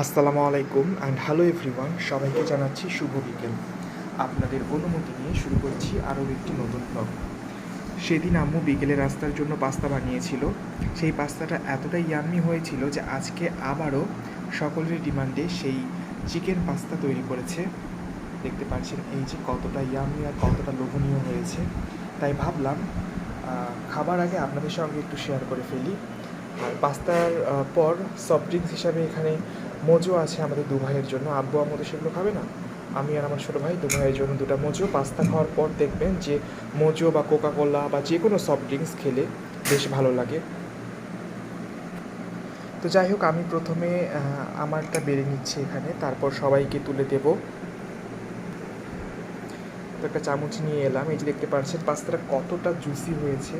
আসসালামু আলাইকুম and hello everyone সবাইকে জানাচ্ছি শুভ বিকেল। আপনাদের অনুমতি নিয়ে শুরু করছি আরও একটি নতুন ব্লগ সেদিন আম্মু বিকেলে রাস্তার জন্য পাস্তা বানিয়েছিল। সেই পাস্তাটা এতটাই ইয়াম্মি হয়েছিল যে আজকে আবারও সকলের ডিমান্ডে সেই চিকেন পাস্তা তৈরি করেছে। দেখতে পাচ্ছেন এই যে কতটা ইয়াম্মি আর কতটা লোভনীয় হয়েছে। তাই ভাবলাম খাবার আগে আপনাদের সঙ্গে একটু শেয়ার করে ফেলি। আর পাস্তার পর সফট ড্রিঙ্কস হিসাবে এখানে মোজো আছে আমাদের দু ভাইয়ের জন্য। আব্বু আমাদের সেগুলো খাবে না। আমি আর আমার ছোটো ভাই দু ভাইয়ের জন্য দুটো মোজো পাস্তা খাওয়ার পর দেখবেন যে মোজো বা কোকা কোলা বা যে কোনো সফট ড্রিঙ্কস খেলে বেশ ভালো লাগে। তো যাই হোক, আমি প্রথমে আমারটা বেড়ে নিচ্ছি এখানে। তারপর সবাইকে তুলে দেব। তো একটা চামচ নিয়ে এলাম। এই যে দেখতে পাচ্ছেন, পাস্তাটা কতটা জুসি হয়েছে।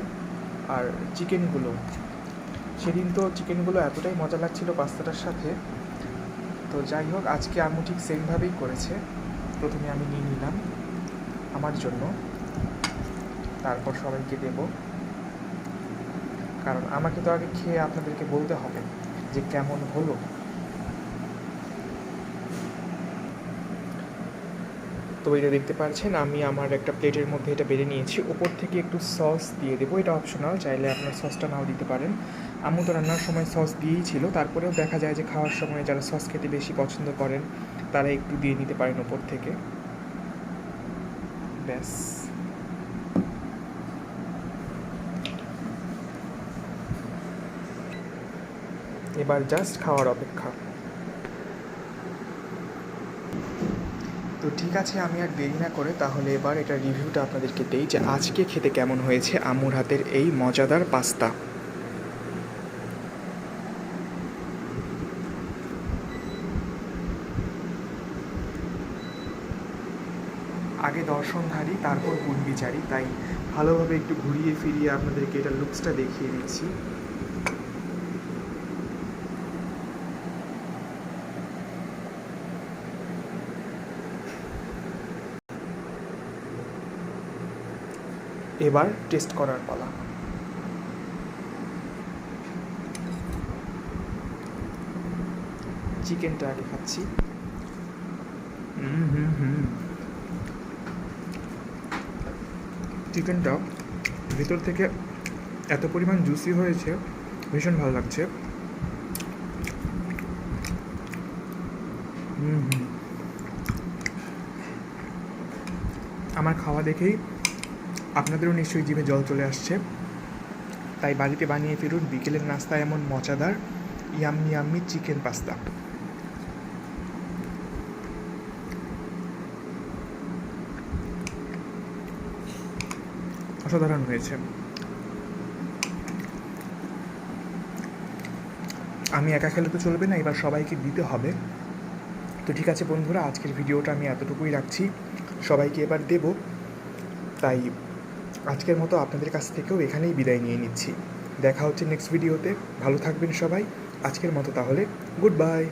আর চিকেনগুলো সেদিন তো চিকেনগুলো এতটাই মজা লাগছিল পাস্তাটার সাথে। তো যাই হোক, আজকে আম্মু ঠিক সেমভাবেই করেছে। প্রথমে আমি নিয়ে নিলাম আমার জন্য। তারপর সবাইকে দেব। কারণ আমাকে তো আগে খেয়ে আপনাদেরকে বলতে হবে যে কেমন হলো। তো এটা দেখতে পাচ্ছেন আমি আমার একটা প্লেটের মধ্যে এটা বেড়ে নিয়েছি। ওপর থেকে একটু সস দিয়ে দেবো। এটা অপশনাল চাইলে আপনার সসটা নাও দিতে পারেন। আম্মু তো রান্নার সময় সস দিয়েই ছিল। তারপরেও দেখা যায় যে খাওয়ার সময় যারা সস খেতে বেশি পছন্দ করেন, তারা একটু দিয়ে নিতে পারেন ওপর থেকে। ব্যাস। এবার জাস্ট খাওয়ার অপেক্ষা। তো ঠিক আছে, আমি আর দেরি না করে তাহলে এবার এটা রিভিউটা আপনাদেরকে দেই যে আজকে খেতে কেমন হয়েছে আম্মুর হাতের এই মজাদার পাস্তা। আগে দর্শনধারী তারপর গুণ বিচারি তাই ভালোভাবে একটু ঘুরিয়ে ফিরিয়ে আপনাদেরকে এটা লুকসটা দেখিয়ে দিচ্ছি। এবার টেস্ট করার পালা। চিকেনটা আগে খাচ্ছি। চিকেনটা ভিতর থেকে এত পরিমাণ জুসি হয়েছে, ভীষণ ভালো লাগছে। আমার খাওয়া দেখেই আপনাদেরও নিশ্চয়ই জিভে জল চলে আসছে। তাই বাড়িতে বানিয়ে ফিরুন বিকেলের নাস্তা এমন মজাদার ইয়াম্মি ইয়াম্মি চিকেন পাস্তা। অসাধারণ হয়েছে। আমি একা খেলে তো চলবে না, এবার সবাইকে দিতে হবে। তো ঠিক আছে বন্ধুরা, আজকের ভিডিওটা আমি এতটুকুই রাখছি। সবাইকে এবার দেব। তাই আজকের মতো আপনাদের কাছ থেকেও এখানেই বিদায় নিয়ে নিচ্ছি। দেখা হচ্ছে নেক্সট ভিডিওতে ভালো থাকবেন সবাই। আজকের মতো তাহলে গুড বাই